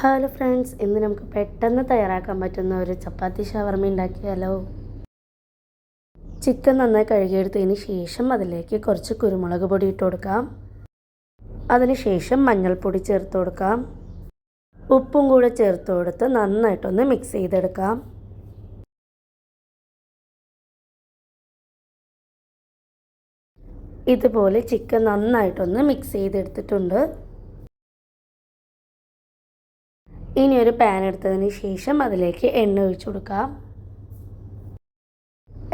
Hello friends ഇന്ന് നമുക്ക് പെട്ടെന്ന് തയ്യാറാക്കാൻ പറ്റുന്ന ഒരു ചപ്പാത്തി ഷവർമ ഉണ്ടാക്കിയാലോ? ചിക്കൻ നന്നായി കഴുകിയെടുത്തതിന് ശേഷം അതിലേക്ക് കുറച്ച് കുരുമുളക് പൊടി ഇട്ട് കൊടുക്കാം. അതിനുശേഷം മഞ്ഞൾപ്പൊടി ചേർത്ത് കൊടുക്കാം. ഉപ്പും കൂടെ ചേർത്ത് കൊടുത്ത് നന്നായിട്ടൊന്ന് മിക്സ് ചെയ്തെടുക്കാം. ഇതുപോലെ ചിക്കൻ നന്നായിട്ടൊന്ന് മിക്സ് ചെയ്തെടുത്തിട്ടുണ്ട്. ഇനി ഒരു പാൻ എടുത്തതിന് ശേഷം അതിലേക്ക് എണ്ണ ഒഴിച്ചു കൊടുക്കാം.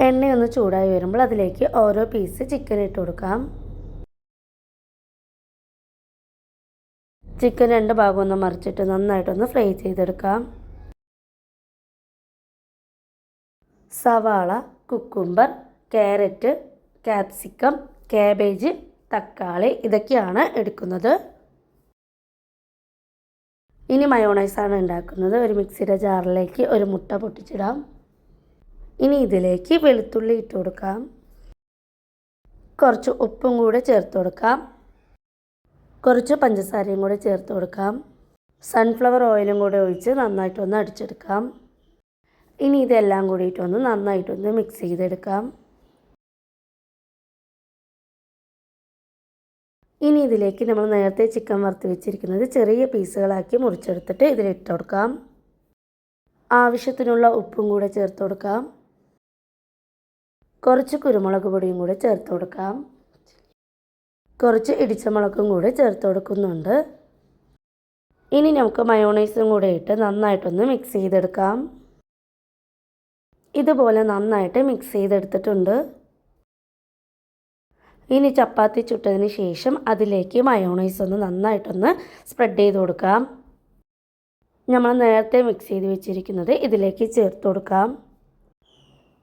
എണ്ണയൊന്ന് ചൂടായി വരുമ്പോൾ അതിലേക്ക് ഓരോ പീസ് ചിക്കൻ ഇട്ട് കൊടുക്കാം. ചിക്കൻ രണ്ട് ഭാഗം ഒന്ന് മറിച്ചിട്ട് നന്നായിട്ടൊന്ന് ഫ്രൈ ചെയ്തെടുക്കാം. സവാള കുക്കുംബർ ക്യാരറ്റ് കാപ്സിക്കം കാബേജ് തക്കാളി ഇതൊക്കെയാണ് എടുക്കുന്നത്. ഇനി മയോണൈസാണ് ഉണ്ടാക്കുന്നത്. ഒരു മിക്സിയുടെ ജാറിലേക്ക് ഒരു മുട്ട പൊട്ടിച്ചിടാം. ഇനി ഇതിലേക്ക് വെളുത്തുള്ളി ഇട്ട് കൊടുക്കാം. കുറച്ച് ഉപ്പും കൂടെ ചേർത്ത് കൊടുക്കാം. കുറച്ച് പഞ്ചസാരയും കൂടെ ചേർത്ത് കൊടുക്കാം. സൺഫ്ലവർ ഓയിലും കൂടെ ഒഴിച്ച് നന്നായിട്ടൊന്ന് അടിച്ചെടുക്കാം. ഇനി ഇതെല്ലാം കൂടിയിട്ടൊന്ന് നന്നായിട്ടൊന്ന് മിക്സ് ചെയ്തെടുക്കാം. ഇനി ഇതിലേക്ക് നമ്മൾ നേരത്തെ ചിക്കൻ വറുത്ത് വെച്ചിരിക്കുന്നത് ചെറിയ പീസുകളാക്കി മുറിച്ചെടുത്തിട്ട് ഇതിലിട്ട് കൊടുക്കാം. ആവശ്യത്തിനുള്ള ഉപ്പും കൂടെ ചേർത്ത് കൊടുക്കാം. കുറച്ച് കുരുമുളക് പൊടിയും കൂടെ ചേർത്ത് കൊടുക്കാം. കുറച്ച് ഇടിച്ചമുളകും കൂടെ ചേർത്ത് കൊടുക്കുന്നുണ്ട്. ഇനി നമുക്ക് മയോണൈസും കൂടെ ഇട്ട് നന്നായിട്ടൊന്ന് മിക്സ് ചെയ്തെടുക്കാം. ഇതുപോലെ നന്നായിട്ട് മിക്സ് ചെയ്തെടുത്തിട്ടുണ്ട്. ഇനി ചപ്പാത്തി ചുട്ടതിന് ശേഷം അതിലേക്ക് മയോണൈസ് ഒന്ന് നന്നായിട്ടൊന്ന് സ്പ്രെഡ് ചെയ്ത് കൊടുക്കാം. നമ്മൾ നേരത്തെ മിക്സ് ചെയ്ത് വെച്ചിരിക്കുന്നത് ഇതിലേക്ക് ചേർത്ത് കൊടുക്കാം.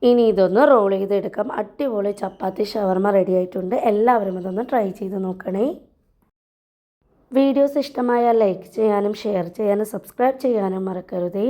ഇനി ഇതൊന്ന് റോൾ ചെയ്തെടുക്കാം. അടിപൊളി ചപ്പാത്തി ഷവർമ റെഡി ആയിട്ടുണ്ട്. എല്ലാവരും ഇതൊന്ന് ട്രൈ ചെയ്ത് നോക്കണേ. വീഡിയോസ് ഇഷ്ടമായാൽ ലൈക്ക് ചെയ്യാനും ഷെയർ ചെയ്യാനും സബ്സ്ക്രൈബ് ചെയ്യാനും മറക്കരുതേ.